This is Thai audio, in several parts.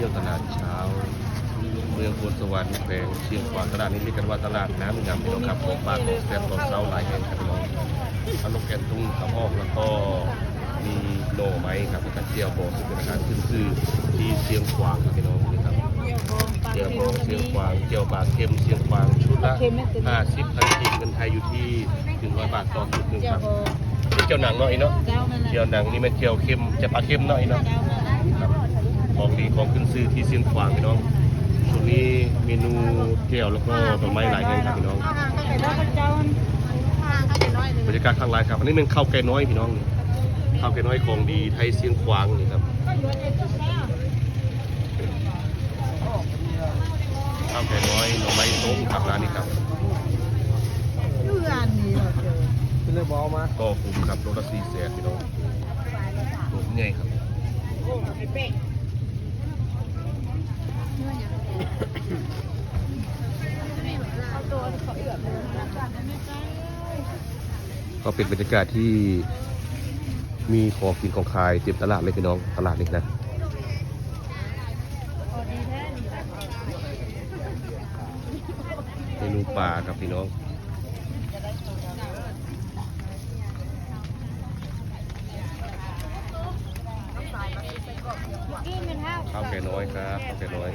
ที่ยวตลาดเช้าเมืองพลสวรรค์แขวงเชียงขวางตลาดนี้เรียกกันว่าตลาดน้ำงามพี่น้องครับของปากของแซ่บของเซาหลายแห่งครับพี่น้องขนมแกนตุ้งกระหอกแล้วก็มีโหน่ไม้ครับแล้วก็เจียวบองซึ่งเป็นอาหารขึ้นชื่อที่เชียงขวางครับพี่น้องนี่ครับเจียวบองเชียงขวางเจียวปลาเค็มเชียงขวางชุดละ50พันกีบเงินไทยอยู่ที่100บาทต่อชุดหนึ่งครับนี่เจียวหนังเนาะไอ้เนาะเจียวหนังนี่มันเจียวเค็มจะปลาเค็มเนาะไอ้เนาะ ของดีของขึ้นชื่อที่เชียงขวางพี่น้องช่วงนี้เมนูแก้วแล้วก็ดอกไม้หลายอย่างครับพี่น้องแล้วก็เจ้าข้างก็จะน้อยหนึ่งบรรยากาศข้างไลน์ครับอันนี้เป็นข้าวแกงน้อยพี่น้องนี่ข้าวแกงน้อยของดีไทยเชียงขวางนี่ครับข้าวแกงน้อยหน่อไม้ต้มครับร้านนี้ครับเพื่อนนี่เราเจอเป็นเลยบอกมาก็คุ้มครับโลละสี่แสนพี่น้องโลกใหญ่ครับ ก็เป็นบรรยากาศที่มีของกินของขายเต็มตลาดเลยพี่น้องตลาดนี้นะเมนูปลาครับพี่น้อง ข้าวแกงน้อยครับข้าวแกงน้อย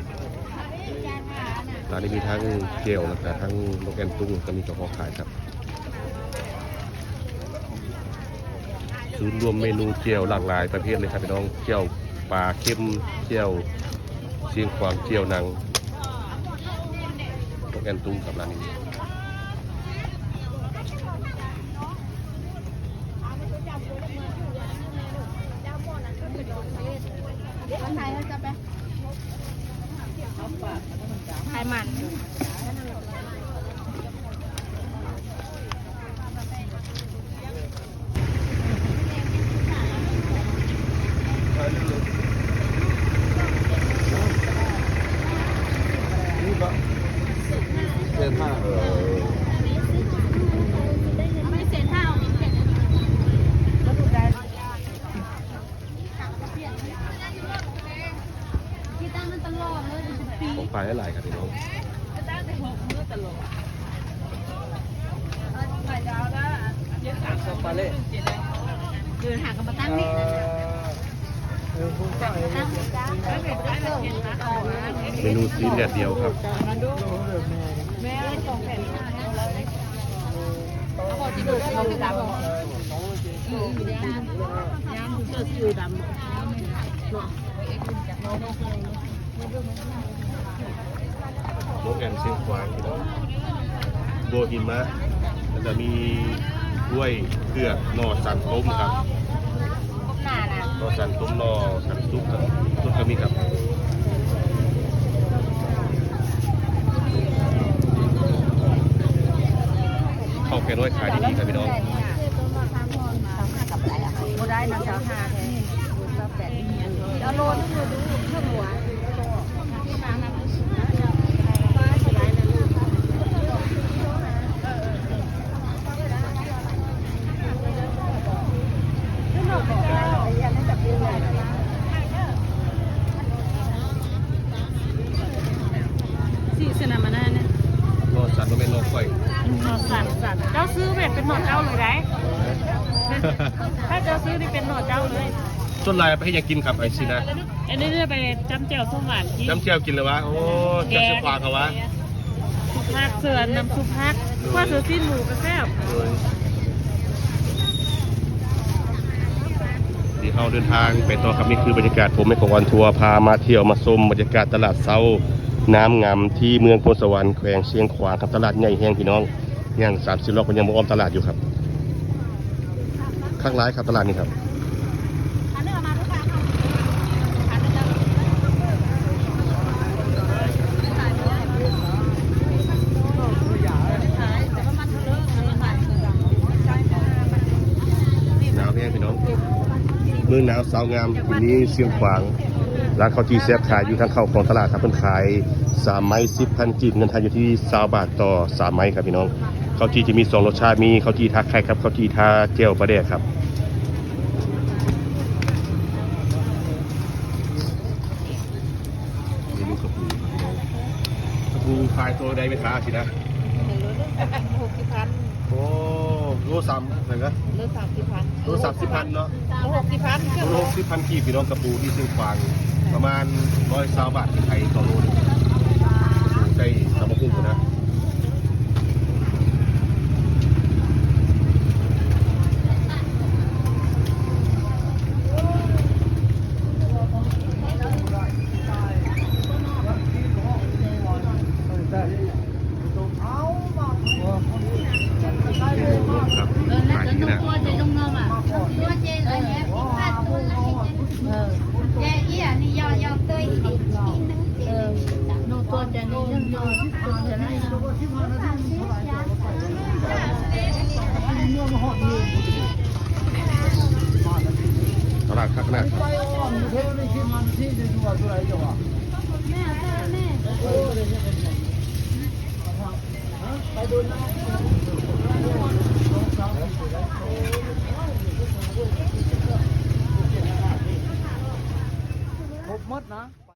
ร้านนี้มีทั้งเจลแล้วก็ทั้งนกแอนตุ้งก็มีกระเพาะขายครับศูนย์รวมเมนูเจียวหลากหลายประเภทเลยครับพี่น้องเจียวปลาเค็มเจียวเชียงควางเจียวหนังนกแอนตุ้งกับร้านนี้ ไทยเขาจะไปไทย มันก็เดินห้า เออ ไม่เสียเท่าเผ็ดแล้วดูได้ที่ตั้งมันตลอด เลยเป็นปีของปลาหลายๆครับพี่น้องตั้งแต่หกมื้อตลอดไปดาวนะเยอะสามปลาเล่เดินหากันมาตั้งเอนี่อเออคุณป้าเองตั้งจ้าไม่เป็นไรเราเห็นนะเมนูซีนแดดเดียวครับมาดูแม่สองแผ่นเขาบอกที่ดูเขาคือดำอืมยามยามเจอที่อยู่ดำ นกแอนเชียงขวางพี่น้องโบหินมะแล้วจะมีกล้วยเผือกหน่อสันต้มครับหน้านะหน่อสันต้มหน่อสันซุปครับซุปก็มีครับข้าวแกงน้อยขายดีๆครับพี่น้องกับอะไรอะก็ได้นะเช้าห้าแท้ก็แปดแล้วโลนึงเลยดูเครื่องหัวสี่สนามานาเนี่ย หน่อสันก็เป็นหน่อก้อย หนอด สันสันเจ้าซื้อแบบเป็นหนอดเจ้าเลยได้ ถ้าเจ้าซื้อนี่เป็นหนอดเจ้าเลยส่วนลายไปให้ยังกินครับไอซีนะอันนี้เนี่ยไปจำเจียวส้มหวานที่น้ำเจียวกินเลยวะ โอ้เจ้าเชียงขวางเขาวะสุภาพเสือน้ำสุภาพว่าเสือสิ้นหมูกระแซบโอ้ยที่เราเดินทางไปต่อครับนี่คือบรรยากาศผมในของวันทัวร์พามาเที่ยวมาชมบรรยากาศตลาดเซาน้ำงามที่เมืองโพธิ์สวรรค์แขวงเชียงขวางครับตลาดใหญ่แห่งพี่น้อง ย่างสามสิบล็อกมันยังบ่อ้อมตลาดอยู่ครับข้างร้ายครับตลาดนี้ครับอันนี้เอามาทุกอย่างขายแต่ว่ามันเลอะมันบาดหนาวแห้งพี่น้องเมืองหนาวสาวงามวันนี้เชียงขวางร้านข้าวจีแซ่บขายอยู่ทางเข้าของตลาดครับเพิ่นขายสามไม้สิบพันจีบเงินไทยอยู่ที่สาบาทต่อสามไม้ครับพี่น้อง ข้าวจีจะมีสองรสชาติมีข้าวจีทาไข่ครับข้าวจีทาเจียวปลาแดกครับปูขายตัวใดเป็นขาสินะหกสิบพันโอ้โลสามเหมือนกันเลือสามสิบพันโลสามสิบพันเนาะหกสิบพันโลหกสิบพันกีบพี่น้องกระปูที่ซื้อฟางประมาณร้อยสาบาทที่ไทยต่อโลหนึงใช่สามพุ่งนะ ครับขายที่นะ ตลาดคักนะไปดูนะ